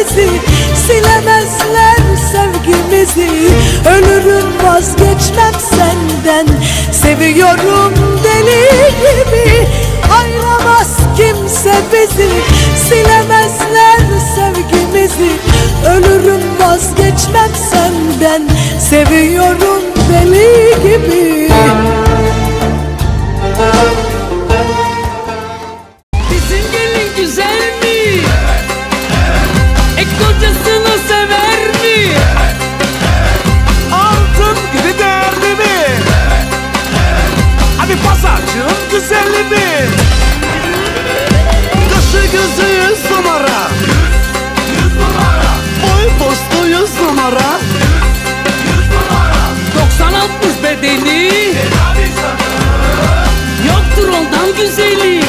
hasreti Silemezler sevgimizi. Ölürüm vazgeçmem senden. Seviyorum deli gibi. Ayıramaz kimse bizi. Silemezler sevgimizi. Ölürüm vazgeçmem senden. Seviyorum deli gibi. Hadi pazarcığın güzelli mi? Kaşı gözü yüz numara. Boy postu yüz numara. 90 60 bedeni Yoktur ondan güzeli